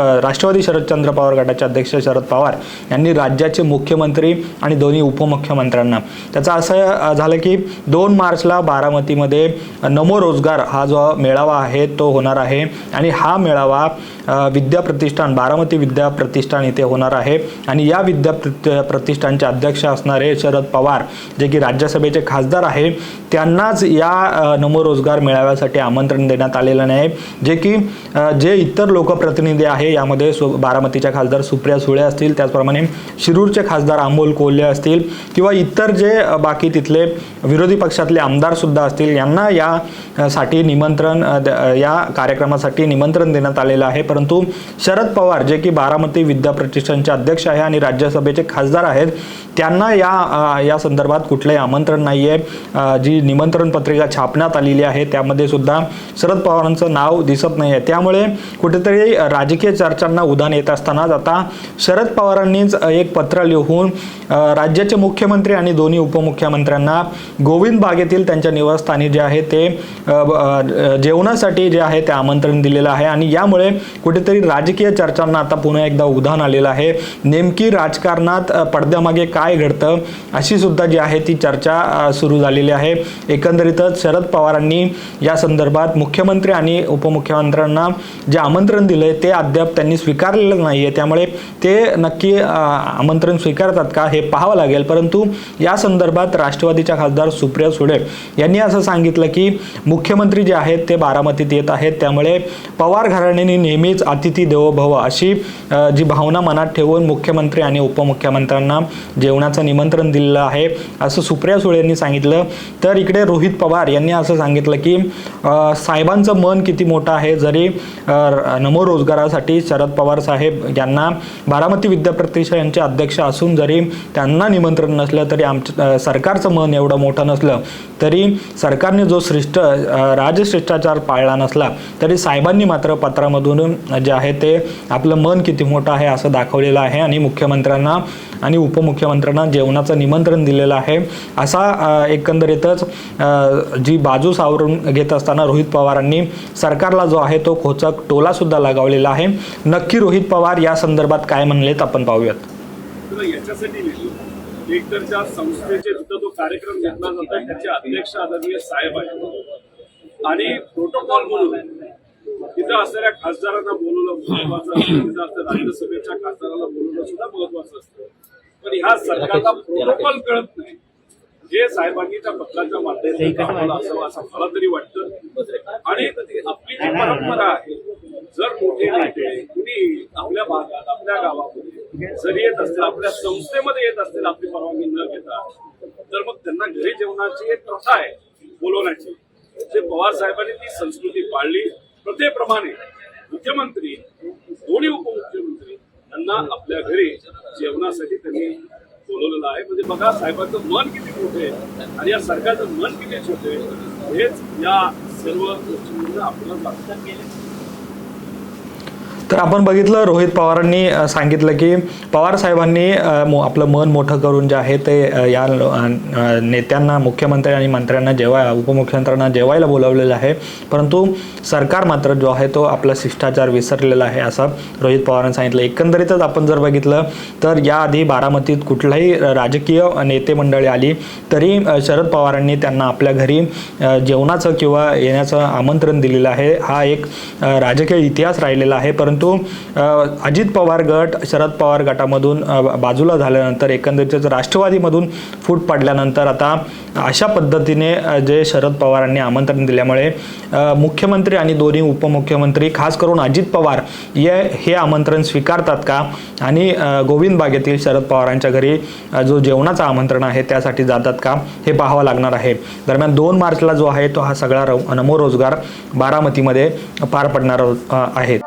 uh, Rashtrawadi Sharadchandra Pawar गटाचे अध्यक्ष शरद पवार यांनी राज्याचे मुख्यमंत्री आणि दोन्ही उपमुख्यमंत्र्यांना. त्याचं असं झालं की दोन मार्चला बारामतीमध्ये नमो रोजगार हा जो मेळावा आहे तो होणार आहे आणि हा मेळावा विद्या प्रतिष्ठान बारामती विद्या प्रतिष्ठान इथे होणार आहे. आणि या विद्या प्रतिष्ठानचे अध्यक्ष असणारे शरद पवार जे की राज्यसभेचे खासदार आहे त्यांनाच या नमोरोजगार नमो रोजगार मेळाव्यासाठी आमंत्रण देण्यात आलेलं नाही. जे की जे इतर लोकप्रतिनिधी आहे या त्यामध्ये सु बारामतीच्या खासदार सुप्रिया सुळे असतील त्याचप्रमाणे शिरूरचे खासदार अमोल कोल्हे असतील किंवा इतर जे बाकी तिथले विरोधी पक्षातले आमदारसुद्धा असतील यांना या साठी निमंत्रण द- या कार्यक्रमासाठी निमंत्रण देण्यात आलेलं आहे. परंतु शरद पवार जे की बारामती विद्या प्रतिष्ठानचे अध्यक्ष आहे आणि राज्यसभेचे खासदार आहेत त्यांना या या संदर्भात कुठलंही आमंत्रण नाही आहे जी निमंत्रण पत्रिका छापण्यात आलेली आहे त्यामध्ये सुद्धा शरद पवारांचं नाव दिसत नाही आहे त्यामुळे कुठेतरी राजकीय चर्चांना उधाण येत असतानाच आता शरद पवारांनीच एक पत्र लिहून राज्याचे मुख्यमंत्री आणि दोन्ही उपमुख्यमंत्र्यांना गोविंद बागेतील त्यांच्या निवासस्थानी जे आहे ते जेवणासाठी जे आहे ते आमंत्रण दिलेलं आहे. आणि यामुळे कुठेतरी राजकीय चर्चांना आता पुन्हा एकदा उधाण आलेलं आहे. नेमकी राजकारणात पडद्यामागे काय घडतं अशी सुद्धा जी आहे ती चर्चा सुरू झालेली आहे. एकंदरीतच शरद पवारांनी या संदर्भात मुख्यमंत्री आणि उपमुख्यमंत्र्यांना जे आमंत्रण दिलंय ते अद्याप त्यांनी स्वीकारलेलं नाही आहे त्यामुळे ते नक्की आमंत्रण स्वीकारतात का हे पाहावं लागेल. परंतु या संदर्भात राष्ट्रवादीच्या खासदार सुप्रिया सुळे यांनी असं सांगितलं की मुख्यमंत्री जे आहेत ते बारामतीत येत आहेत. त्यामुळे पवार घराण्याने नेहमीच अतिथी देवो भव अशी जी भावना मनात ठेवून मुख्यमंत्री आणि उपमुख्यमंत्र्यांना जेवणाचं निमंत्रण दिलेलं आहे असं सुप्रिया सुळे यांनी सांगितलं. तर इकडे रोहित पवार यांनी असं सांगितलं की साहेबांचं मन किती मोठं आहे जरी नमो रोजगारासाठी शरद पवार साहेब यांना बारामती विद्या यांचे अध्यक्ष असून जरी त्यांना निमंत्रण नसलं तरी आमचं सरकारचं मन एवढं मोठं नसलं तरी सरकारने जो श्रेष्ठ राजशिष्टाचार पाळला नसला तरी साहेबांनी मात्र पत्रामधून जे आहे ते आपलं मन किती मोठं आहे असं दाखवलेलं आहे. आणि मुख्यमंत्र्यांना आणि उपमुख्यमंत्र्यांना जेवणाचं निमंत्रण दिलेलं आहे. असा एकंदरीतच जी बाजू सावरून घेत असताना रोहित पवारांनी सरकारला जो आहे तो खोचक टोला सुद्धा लगावलेला आहे. नक्की रोहित पवार या संदर्भात काय म्हणलेत आपण पाहूयात. एकतर याच्यासाठी ज्या संस्थेचे जिथं तो कार्यक्रम घेतला जातो त्याचे अध्यक्ष आदरणीय साहेब आहेत. आणि प्रोटोकॉल म्हणून तिथं असणाऱ्या खासदारांना बोलवणं महत्वाचं असतं. तिथं असणाऱ्या राज्यसभेच्या खासदाराला बोलवणं सुद्धा महत्वाचं असतं. पण ह्या सरकारला प्रोटोकॉल कळत नाही. जे साहेबांनी त्या पत्राच्या माध्यमातून असावं असं मला तरी वाटतं. आणि आपली जी परंपरा आहे जर मोठे नेते कुणी आपल्या भागात आपल्या गावामध्ये जर येत असतील आपल्या संस्थेमध्ये येत असतील आपली परवानगी न घेता तर मग त्यांना घरी जेवणाची एक प्रथा आहे बोलवण्याची. जे पवार साहेबांनी ती संस्कृती पाळली. प्रथेप्रमाणे मुख्यमंत्री दोन्ही उपमुख्यमंत्री यांना आपल्या घरी जेवणासाठी त्यांनी बोलवलेलं आहे. म्हणजे बघा साहेबांचं मन किती मोठे आणि या सरकारचं मन किती छोटे हेच या सर्व गोष्टींना आपल्याला लक्षात गेले. तर आपण बघितलं रोहित पवारांनी सांगितलं की पवार साहेबांनी मो- आपलं मन मोठं करून जे आहे ते या नेत्यांना मुख्यमंत्री आणि मंत्र्यांना जेवाय उपमुख्यमंत्र्यांना जेवायला बोलावलेलं आहे. परंतु सरकार मात्र जो आहे तो आपला शिष्टाचार विसरलेला आहे असं रोहित पवारांनी सांगितलं. एकंदरीतच आपण जर बघितलं तर याआधी बारामतीत कुठलाही राजकीय नेते मंडळी आली तरी शरद पवारांनी त्यांना आपल्या घरी जेवणाचं किंवा येण्याचं आमंत्रण दिलेलं आहे. हा एक राजकीय इतिहास राहिलेला आहे. परंतु परंतु अजित पवार गट शरद पवार गटामधून बाजूला झाल्यानंतर एकंदरीतच राष्ट्रवादीमधून फूट पडल्यानंतर आता अशा पद्धतीने जे शरद पवारांनी आमंत्रण दिल्यामुळे मुख्यमंत्री आणि दोन्ही उपमुख्यमंत्री खास करून अजित पवार ये हे आमंत्रण स्वीकारतात का? आणि गोविंद बागेतील शरद पवारांच्या घरी जो जेवणाचं आमंत्रण आहे त्यासाठी जातात का? हे पाहावं लागणार आहे. दरम्यान दोन मार्चला जो आहे तो हा सगळा रव- नमो रोजगार बारामतीमध्ये पार पडणार आहे